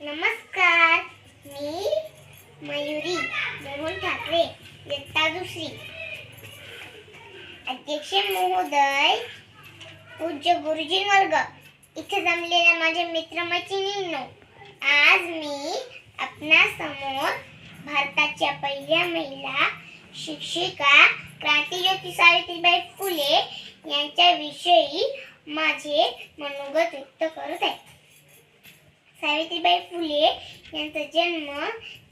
नमस्कार. मी मयुरी मोहन ठाकरे इयत्ता दुसरी. अध्यक्ष महोदय पूज्य गुरुजी वर्ग. इथे जमलेल्या माझ्या मित्रमैत्रिणींनो आज मी आपणासमोर भारताच्या पहिल्या महिला शिक्षिका क्रांतीज्योती सावित्रीबाई फुले यांच्याविषयी माझे मनोगत व्यक्त करत आहे. सावित्रीबाई फुले यांचा जन्म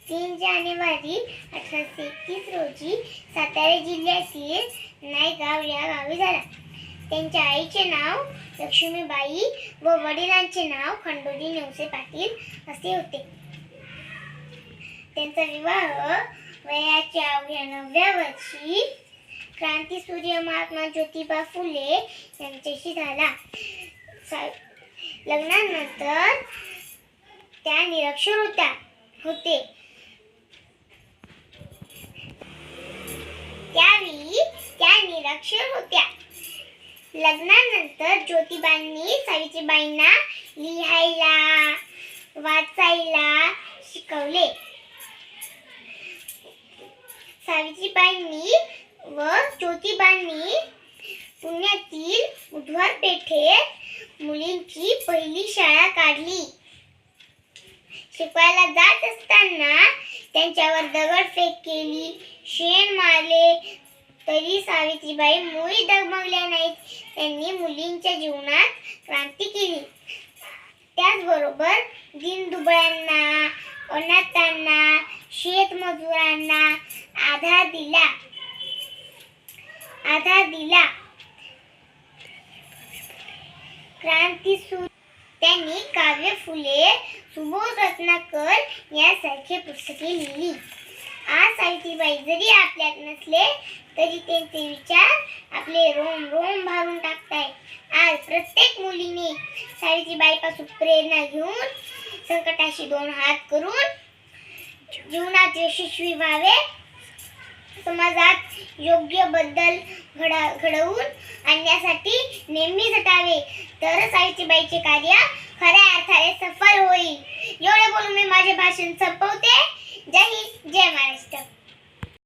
तीन जानेवारी अठराशे एकतीस रोजी सातारा जिल्ह्यातील नायगाव या गावी झाला. त्यांच्या आईचे नाव लक्ष्मीबाई व वडिलांचे नाव खंडोजी नेवसे पाटील असे होते. त्यांचा विवाह वयाच्या अवघ्या नवव्या वर्षी क्रांती सूर्य महात्मा ज्योतिबा फुले यांच्याशी झाला. लग्नानंतर त्या निरक्षर होत्या होते. त्यावेळी त्या निरक्षर होत्या. लग्नानंतर ज्योतिबांनी सावित्रीबाईंना लिहायला वाचायला शिकवले. सावित्रीबाईंनी व ज्योतिबांनी पुण्यातील बुधवार पेठेत मुलींची पहिली शाळा काढली. शिकवायला जात असताना त्यांच्यावर दगडफेक केली. शेण मारले. तरी सावित्रीबाई मुळी दगमगल्या नाहीत. त्यांनी मुलींच्या जीवनात क्रांती केली. त्याचबरोबर दिनदुबळ्यांना अनाथांना शेतमजुरांना आधार दिला. आधार दिला. क्रांती सु त्यांनी काव्य फुले सुबोध रत्नाकर यासारखे पुस्तके लिहिली. आज सावित्रीबाई जरी आपल्यात नसले तरी त्यांचे विचार आपले रोम रोम भारून टाकताय आज प्रत्येक मुलीने सावित्रीबाईपासून प्रेरणा घेऊन संकटाशी दोन हात करून जीवनात यशस्वी व्हावे समाजात योग्य बदल घडा घडवून आणण्यासाठी नेहमी झटावे तरच आईचीबाईचे कार्य खऱ्या अर्थाने सफल होईल. एवढे बोलून मी माझे भाषण संपवते. जय हिंद जय महाराष्ट्र.